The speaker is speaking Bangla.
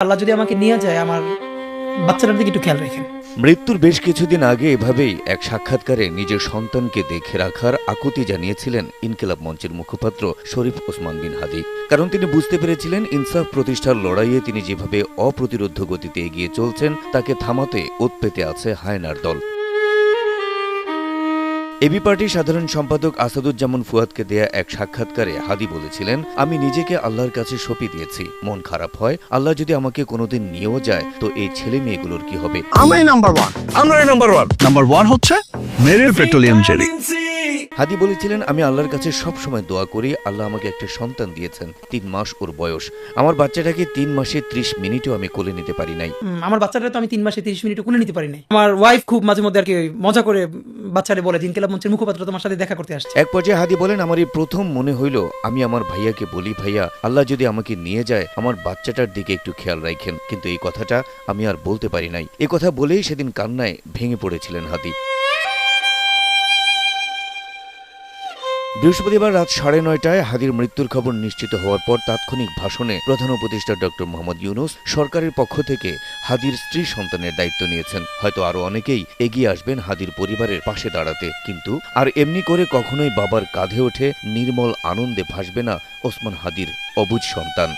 আল্লাহ যদি আমাকে নিয়ে যায়, আমার বাচ্চাটার দিকে একটু খেয়াল রাখেন। মৃত্যুর বেশ কিছুদিন আগে এভাবেই এক সাক্ষাৎকারে নিজের সন্তানকে দেখে রাখার আকুতি জানিয়েছিলেন ইনকিলাব মঞ্চের মুখপাত্র শরীফ ওসমান বিন হাদি। কারণ তিনি বুঝতে পেরেছিলেন, ইনসাফ প্রতিষ্ঠার লড়াইয়ে তিনি যেভাবে অপ্রতিরোধ্য গতিতে এগিয়ে চলছেন, তাকে থামাতে ওত পেতে আছে হায়নার দল। এবি পার্টির সাধারণ সম্পাদক আসাদুজ্জামান ফুয়াদকে দেয়া এক সাক্ষাৎকারে হাদি বলেছিলেন আমি নিজেকে আল্লাহর কাছে সঁপে দিয়েছি। মন খারাপ হয় আল্লাহ যদি আমাকে কোনোদিন নিয়েও যায় তো এই ছেলে মেয়েগুলোর কি হবে? আমরাই নাম্বার ওয়ান আমরাই নাম্বার ওয়ান নাম্বার ওয়ান হচ্ছে মেরিল পেট্রোলিয়াম জেলি। হাদি বলেছিলেন আমি আল্লাহর কাছে সব সময় দোয়া করি আল্লাহ আমাকে একটা সন্তান দিয়েছেন তিন মাস ওর বয়স। আমার বাচ্চাটাকে তিন মাসে ত্রিশ মিনিটও আমি কোলে নিতে পারি নাই। আমার বাচ্চাটা তো আমি তিন মাসে ত্রিশ মিনিট কোলে নিতে পারি নাই। আমার ওয়াইফ খুব মাঝে মধ্যে আর কি মজা করে বাচ্চারে বলে দিন কেলা মঞ্চের মুখপাত্র তোমার সাথে দেখা করতে আসছে। এক পর্যায়ে হাদি বলেন, আমার এই প্রথম মনে হইল, আমি আমার ভাইয়াকে বলি, ভাইয়া, আল্লাহ যদি আমাকে নিয়ে যায়, আমার বাচ্চাটার দিকে একটু খেয়াল রাখেন। কিন্তু এই কথাটা আমি আর বলতে পারি নাই। এ কথা বলেই সেদিন কান্নায় ভেঙে পড়েছিলেন হাদি। বৃহস্পতিবার রাত সাড়ে নয়টায় হাদির মৃত্যুর খবর নিশ্চিত হওয়ার পর তাৎক্ষণিক ভাষণে প্রধান উপদেষ্টা ডক্টর মোহাম্মদ ইউনুস সরকারের পক্ষ থেকে হাদির স্ত্রী সন্তানের দায়িত্ব নিয়েছেন। হয়তো আরও অনেকেই এগিয়ে আসবেন হাদির পরিবারের পাশে দাঁড়াতে। কিন্তু আর এমনি করে কখনোই বাবার কাঁধে ওঠে নির্মল আনন্দে ভাসবে না ওসমান হাদির অবুজ সন্তান।